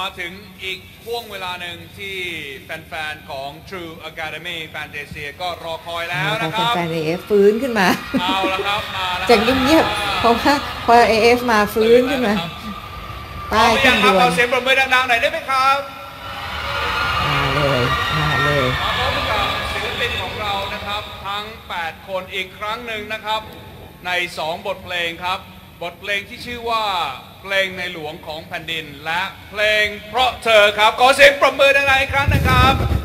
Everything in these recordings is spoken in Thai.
มาถึงอีกห่วงเวลาหนึ่งที่แฟนๆ ของ True Academy Fantasia ก็รอคอยแล้วนะครับแฟนเอฟฟื้นขึ้นมา เอาละครับมาแล้วจากเงียบๆเพราะว่าพอเอฟมาฟื้นขึ้นมาพร้อป้ามยหรือขึ้ยันงคดรับวเอานเสียงปรบมือดังๆหน่อยได้ไหมครับ มาเลยมาเลยมาพบกับศิลปินของเรานะครับ ทั้ง 8 คนอีกครั้งหนึ่งนะครับ ใน 2 บทเพลงครับ บทเพลงที่ชื่อว่า เพลงในหลวงของแผ่นดิน และเพลงเพราะเธอครับ ขอเสียงปรบมือดังๆอีกครั้งนะครับ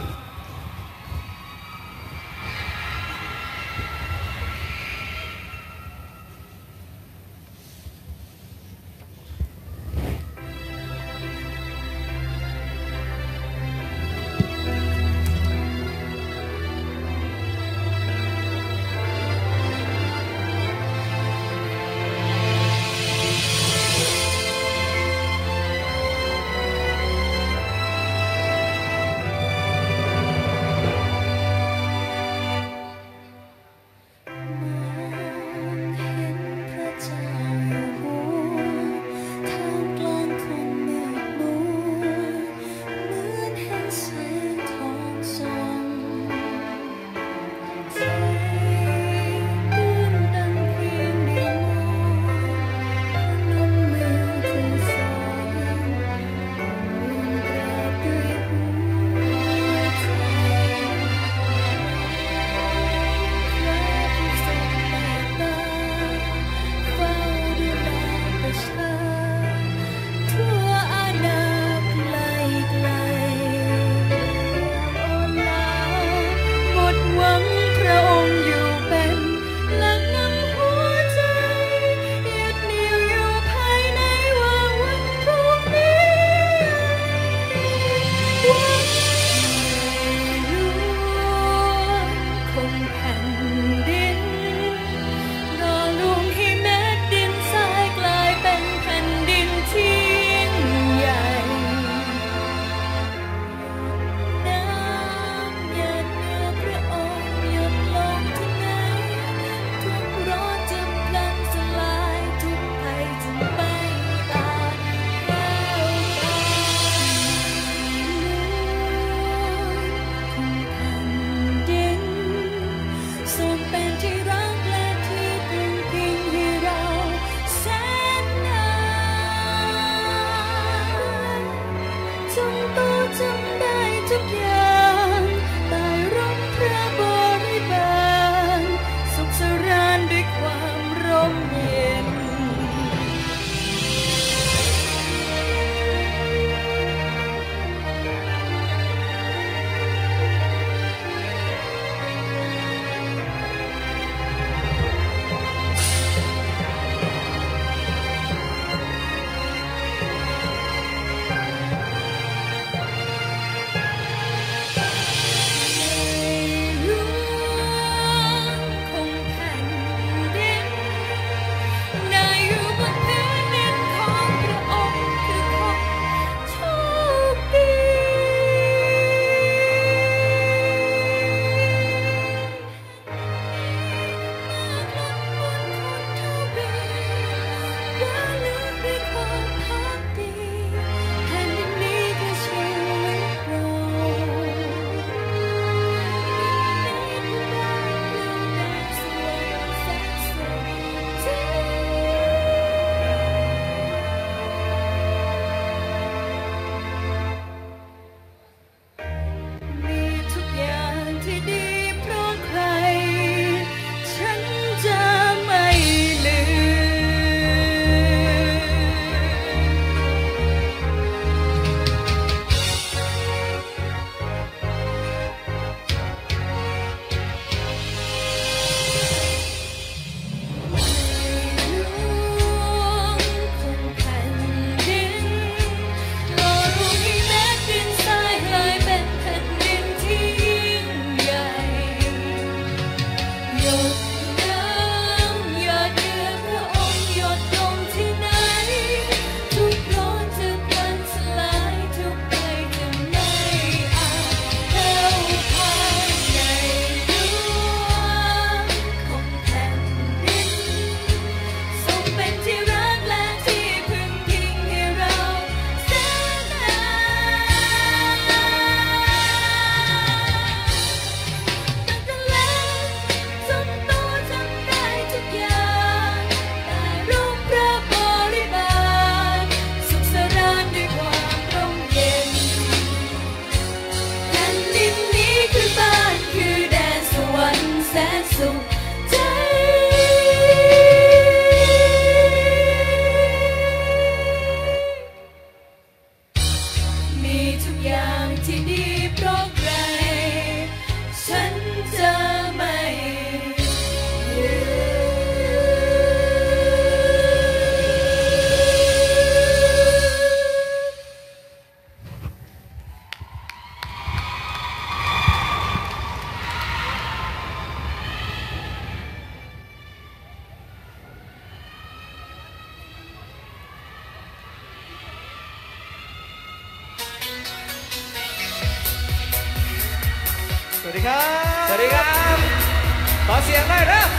ขอเสียงหน่อยเริ่ม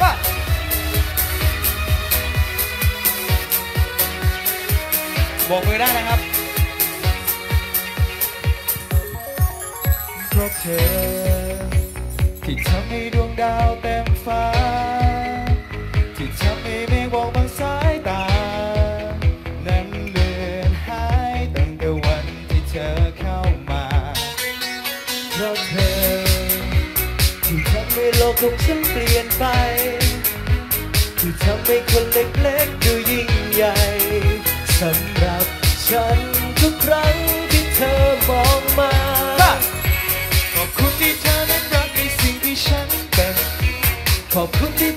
ป่ะโบกมือได้นะครับเพราะเธอที่ทำให้ดวงดาวเต็มฟ้าำให้โลกของฉันเปลี่ยนไป ที่ทำให้คนเล็กๆดูยิ่งใหญ่สำหรับฉันทุกครั้งที่เธอมองมาขอบคุณที่เธอนั้นรักในสิ่งที่ฉันเป็น ขอบคุณที่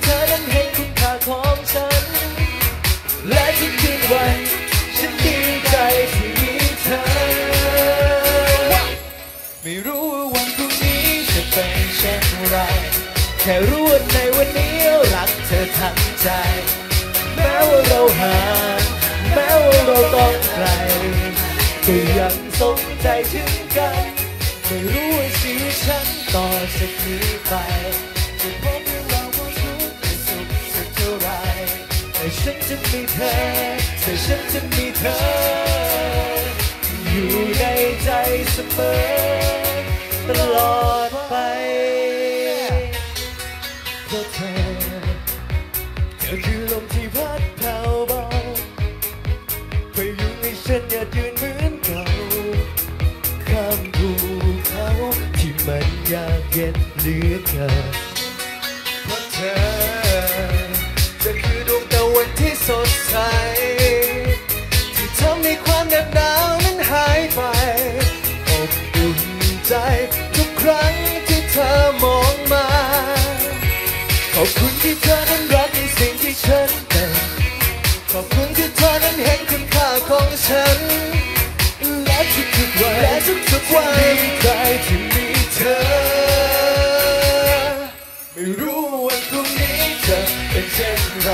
แค่รู้ว่าในวันนี้รักเธอทั้งใจ แม้ว่าเราห่างแม้ว่าเราต้องไกลก็ยังสนใจถึงกันไม่รู้ว่าชีวิตฉันต่อจากนี้ไปจะพบเรื่องราวความทุกข์และสุขสักเท่าไรแต่ฉันจะมีเธอแต่ฉันจะมีเธอ อยู่ในใจเสมอตลอด ฉันอย่ายืนเหมือนเก่าข้ามภูเขาที่มันยากเย็นเหลือเกิน ของฉัน และทุกๆวันและทุกๆวันดีใจที่มีเธอ ไม่รู้วันพรุ่งนี้จะเป็นเช่นไร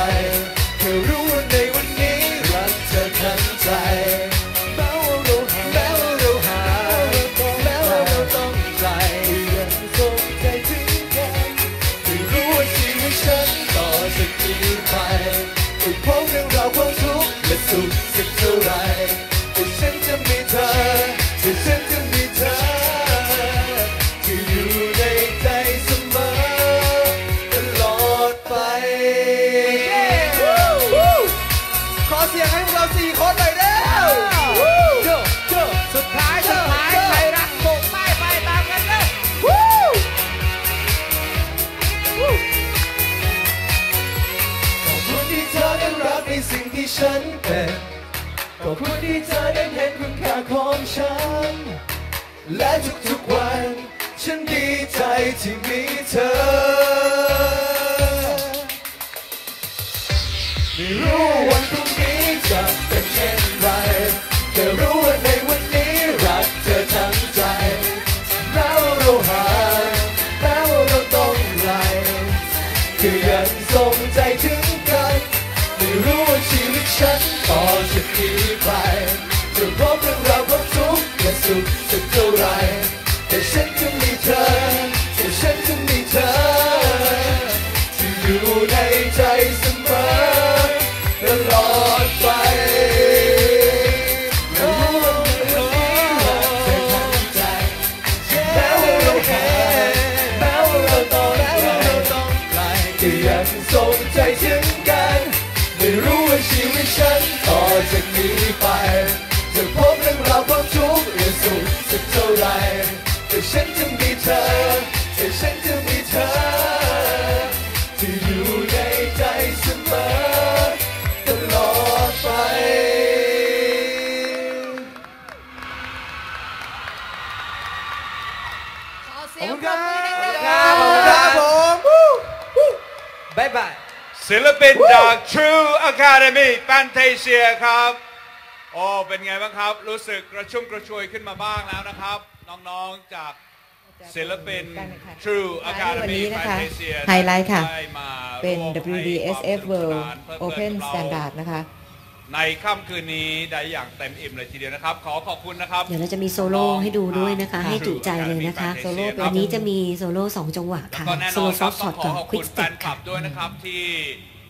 ใจที่มีเธอ ไม่รู้วันพรุ่งนี้จะเป็นเช่นไรแต่รู้ว่าในวันนี้รักเธอทั้งใจแม้วเราหางแม้วเราต้องไกลก็ยังทรงใจถึงกัน ไม่รู้ว่าชีวิตฉันต่อจากนี้ไปจะพบเรื่องราวความทุกข์และสุขสักเท่าไร ฉันจะมีเธอแต่ฉันจะ นจาก True Academy Fantasia ครับ โอ้เป็นไงบ้างครับ รู้สึกกระชุ่มกระชวยขึ้นมาบ้างแล้วนะครับ น้องๆจากศิลปิน True วัน Academy นี้นะคะ Fantasia ไฮไลท์ค่ะได้มาเป็น ร่วมให้ WDSF ความสนุกส World นานเพลิดเพลิน Open กับเรา Standard นะคะ ในค่ำคืนนี้ได้อย่างเต็มอิ่มเลยทีเดียวนะครับ ขอขอบคุณนะครับเดี๋ยวเราจะมีโซโล่ให้ดูด้วยนะคะ ให้จุใจเลยนะคะ โซโล่เป็นวันนี้จะมีโซโล่สองจังหวะแล้วค่ะก็แน่โซนอโล่นฟคอรับกช็ต้ออตงขกัอบขอบควิคุกณสแฟเต็ปนคลัค่ะ บด้วยนะครับที่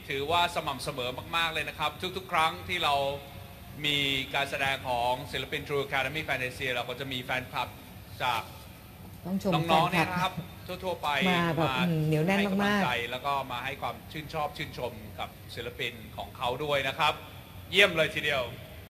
ถือว่าสม่ำเสมอมากๆเลยนะครับ ทุกๆ ครั้งที่เรามีการแสดงของศิลปิน True Academy Fantasy เราก็จะมีแฟนคลับจากต้องชมน้องๆแฟเนี่ยคลันะครับทั่วๆไปมาแบบอืมเหนียวแน่นให้กำลังมากๆ ใจแล้วก็มาให้ความชื่นชอบชื่นชมกับศิลปินของเขาด้วยนะครับ เยี่ยมเลยทีเดียว